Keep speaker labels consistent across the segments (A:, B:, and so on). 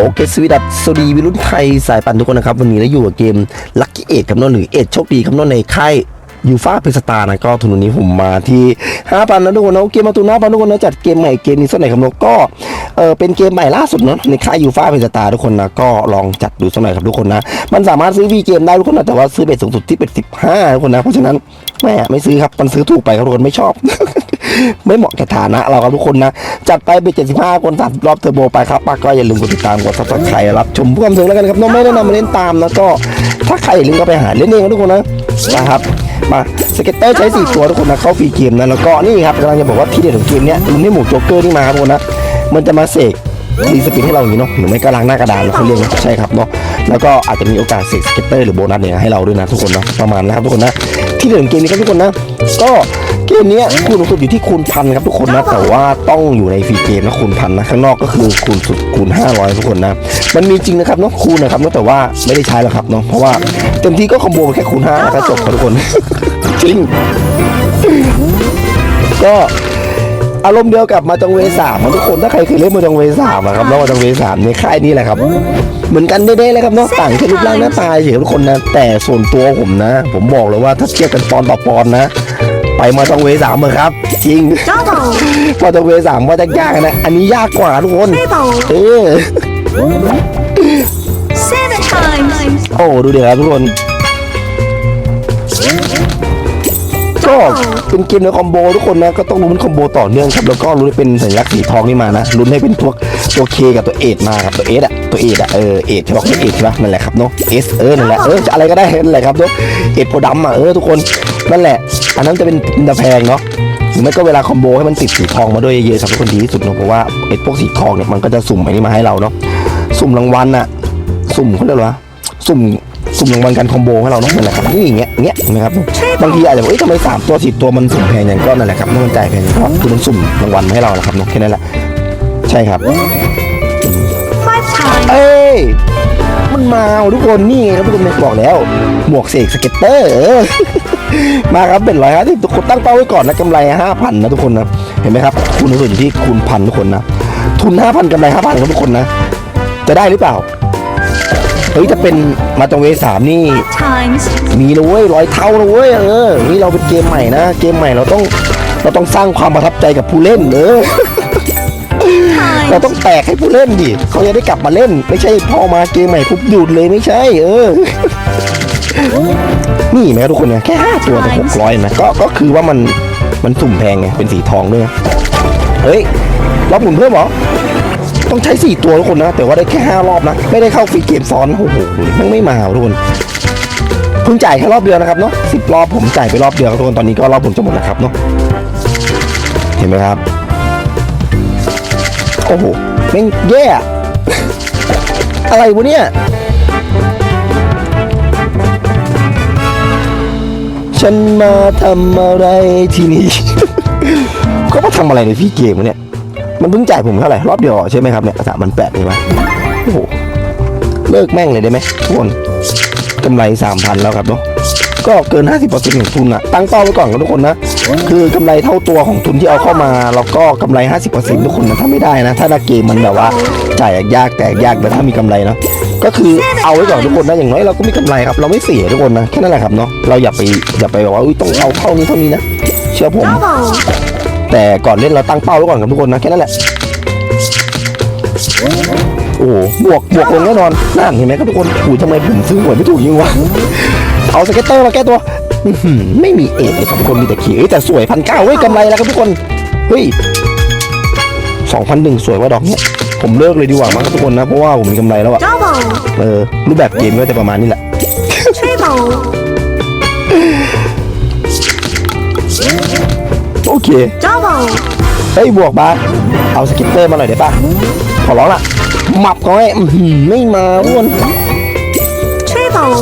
A: อเคสวีดัสสวัสดีวิรุณไทยสายปั่นทุกคนนะครับ วันนี้เราอยู่กับเกมลัคกี้เอ็ดครับน้องหรือเอ็ดโชคดีครับน้องในค่ายยูฟ่าเพสตานะก็ทุนวันนี้ผมมาที่5,000นะทุกคนนะเกมมาตุน5,000ทุกคนนะจัดเกมใหม่เกมนี้สักหน่อยครับน้องก็เออเป็นเกมใหม่ล่าสุดเนาะในค่ายยูฟ่าเพสตาทุกคนนะก็ลองจัดดูสักหน่อยครับทุกคนนะมันสามารถซื้อวีเกมได้ทุกคนนะแต่ว่าซื้อเบ็ดสูงสุดที่เป็น15ทุกคนนะเพราะฉะนั้นแม่ไม่ซื้อครับมันซื้อถูกไปครับทุกคนไม่ชอบ ไม่เหมาะกับฐานะเราครับทุกคนนะ จัดไปเป็น75คนสามรอบเทอร์โบไปครับป้าก็อย่าลืมกดติดตามกดซับสไครต์รับชมเพื่อความสนุกแล้วกันครับน้องไม่ได้นำมาเล่นตามนะก็ถ้าใครลืมก็ไปหาเล่นเองนะทุกคนนะนะครับมาสเก็ตเตอร์ใช้4ตัวทุกคนนะเข้าฟรีเกมนะแล้วก็นี่ครับกำลังจะบอกว่าที่เด็ดของเกมเนี้ยมันไม่หมูโจ๊กเกอร์นี่มาครับทุกคนนะมันจะมาเสกรีสปินให้เราอย่างนี้เนาะหรือไม่ก็ล้างหน้ากระดานเราเขาเรียกใช่ครับเนาะแล้วก็อาจจะมีโอกาสเสกสเก็ตเตอร์หรือโบนัสเนี่ยให้เราด้วยนะทุกคนนะประมาณนะครับทุกคนนะที่เด็ดของเกมนี้ครับทุกคนนะ ก็ เกมเนี้ยคูณสูงสุดอยู่ที่คูณพันครับทุกคนนะแต่ว่าต้องอยู่ในฟรีเกมนะคูณพันนะข้างนอกก็คือคูณสุดคูณ500 ทุกคนนะมันมีจริงนะครับเนาะคูณนะครับเนาะแต่ว่าไม่ได้ใช้แล้วครับเนาะเพราะว่าเต็มที่ก็คอมโบแค่คูณ5แล้วก็จบครับทุกคนจริง ก็อารมณ์เดียวกับมาจังเวสามนะทุกคนถ้าใครเคยเล่นมาจังเวสามอะครับแล้วมาจังเวสามในค่ายนี้แหละครับ เหมือนกันได้ๆเลยครับเนอกต่างแค่รูปร่างหน้าตาเฉยๆทุกคนนะแต่ส่วนตัวผมนะ ผมบอกเลยว่าถ้าเทียบกันปอนต่อปอนนะ ไปมาจังเวสามเลยครับ จริง
B: Double,
A: มาจังเวสามว่าจะยากนะ อันนี้ยากกว่าทุกคน
B: triple,
A: เออ
B: seven times,
A: โอ้ดูเดี๋ยวครับทุกคน ก็เป็นเกมในคอมโบทุกคนนะก็ต้องลุ้นคอมโบต่อเนื่องครับแล้วก็ลุ้นให้เป็นสัญลักษณ์สีทองนี่มานะลุ้นให้เป็นพวกตัวเคกับตัวเอทมาครับตัวเอสอะตัวเอทอะเออเอทใช่ปะเอทใช่ปะนั่นแหละครับเนาะเอสเออนั่นแหละเออจะอะไรก็ได้นั่นแหละครับเนาะเอทโพดำอะเออทุกคนนั่นแหละ อันนั้นจะเป็นอินเตอร์แพงเนาะหรือไม่ก็เวลาคอมโบให้มันติดสีทองมาด้วยเยอะๆครับทุกคนดีที่สุดเนาะเพราะว่าไอ้พวกสีทองเนี่ยมันก็จะสุ่มไปนี่มาให้เราเนาะสุ่มรางวัลอะสุ่มเขาเรียกว่าสุ่มสุ่มรางวัลการคอมโบให้เราเนาะนั่นแหละครับนี่อย่างเงี้ยอย่างเงี้ยนะครับบางทีอาจจะบอกเอ้ยทำไมสามตัวสี่ตัวมันสุ่มแพงอย่างก็นั่นแหละครับเมื่อมันจ่ายแพงก็คือมันสุ่มรางวัลมาให้เราแหละครับเนอะแค่นั้นแหละใช่ครับ
B: five times,
A: เอ้ยมั นมาทุกคนนี่ครับทุกคนบอกแล้ว หมวกเสกสเก็ตเตอร์มาครับเป็นร้อยครับที่ทุกคนตั้งเป้าไว้ก่อนนะกำไรห้าพันนะทุกคนนะเห็นไหมครับคูณส่วนอยู่ที่คูณพันทุกคนนะทุนห้าพันกำไรห้าพันครับทุกคนนะ จะได้หรือเปล่าเฮ้ยจะเป็นมาตรงเวสามนี่ มีนะเว้ยร้อยเท่านะเว้ยเออนี่เราเป็นเกมใหม่นะ เกมใหม่เราต้องเราต้องสร้างความประทับใจกับผู้เล่นเออ เราต้องแตกให้ผู้เล่นดิเขาจะได้กลับมาเล่น ไม่ใช่พอมาเกมใหม่ปุ๊บหยุดเลยไม่ใช่ เออ นี่นไหมทุกคนเนี่ยแค่ห้าตัวแต่หกร้อยนะก็ก็คือว่ามันมันสุ่มแพงไงเป็นสีทองด้วยนะเฮ้ยรอบหมุนเพิ่มเหรอต้องใช้สี่ตัวทุกคนนะ แต่ว่าได้แค่ห้ารอบนะ ไม่ได้เข้าฟรีเกมซ้อนโอ้โหมันไม่มาทุกคนเพิ่งจ่ายแค่รอบเดียวนะครับเนาะสิบรอบผมจ่ายไปรอบเดียวทุกคนตอนนี้ก็รอบผมจะหมดแล้วครับเนาะเห็นไหมครับ โอ้โหแม่งแย่ อะไรวะเนี่ย ฉันมาทำอะไรที่นี่ ก็มาทำอะไรในพี่เกมวะเนี่ย มันเพิ่งจ่ายผมเท่าไหร่ รอบเดียวใช่ไหมครับเนี่ยสามพันแปดใช่ไหมโอ้โห เลิกแม่งเลยได้ไหมทุกคนกำไรสามพันแล้วครับเนาะ ก็เกิน 50%ของทุนอะตั้งเป้าไว้ก่อนครับทุกคนนะ คือกำไรเท่าตัวของทุนที่เอาเข้ามา แล้วก็กำไร 50%ทุกคนนะถ้าไม่ได้นะ ถ้าน้าเกมมันแบบว่าจ่ายยากแต่ยากแต่ถ้ามีกำไรเนาะก็คือเอาไว้ก่อนทุกคนนะอย่างน้อยเราก็มีกำไรครับ เราไม่เสียทุกคนนะแค่นั้นแหละครับเนาะเราอย่าไปอย่าไปแบบว่าอุ้ยต้องเอาเข้านี้เท่านี้นะเชื่อผม แต่ก่อนเล่นเราตั้งเป้าไว้ก่อนครับทุกคนนะแค่นั้นแหละโอ้โหบวกบวกลงแน่นอนนั่นเห็นไหมครับทุกคนอุ้ยทำไมผมซื้อหวยไม่ถูกยิงวะ เอาสเก็ตเตอร์มาแก้ตัวอื้อหือไม่มีเอกเลยครับทุกคนมีแต่ขี่เอ้ยแต่สวยพันเก้าเฮ้ยกำไรแล้วครับทุกคน เฮ้ยสองพันหนึ่งสวยว่าดอกเนี้ยผมเลิกเลยดีกว่ามั้งครับทุกคนนะ เพราะว่าผมมีกำไรแล้วอะ
B: double,
A: เออ รูปแบบเกมก็จะประมาณนี้แหละ
B: triple,
A: โอเค
B: double,
A: เฮ้ย บวกบาสเอาสกิปเตอร์มาหน่อยได้ปะขอร้องละหมับเขาให้อื้อหือไม่มาอ้วน
B: triple,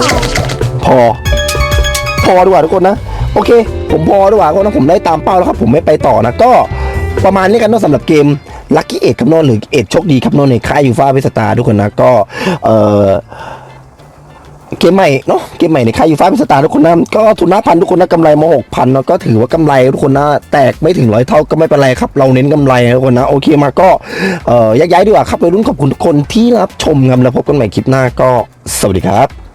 A: พอ พอดีกว่าทุกคนนะ โอเค ผมพอดีกว่าทุกคนนะผมได้ตามเป้าแล้วครับ ผมไม่ไปต่อนะ ก็ประมาณนี้กันเนอะสำหรับเกมลัคกี้เอ็ดครับเนหรือเอ็ดโชคดีครับเนในค่ายยูฟ่าเวสตาทุกคนนะก็เออเกมใหม่เนาะเกมใหม่ในค่ายยูฟ่าพิสตาร์ทุกคนนะก็ทุนห้าพันทุกคนนะกำไรมาหกพันเนาะก็ถือว่ากำไรทุกคนนะแตกไม่ถึงร้อยเท่าก็ไม่เป็นไรครับ เราเน้นกำไรทุกคนนะโอเคมาก็เอ่อยกย้ายดีกว่าครับไปรุ่นขอบคุณทุกคนที่รับชมครับแล้วพบกันใหม่คลิปหน้าก็สวัสดีครับ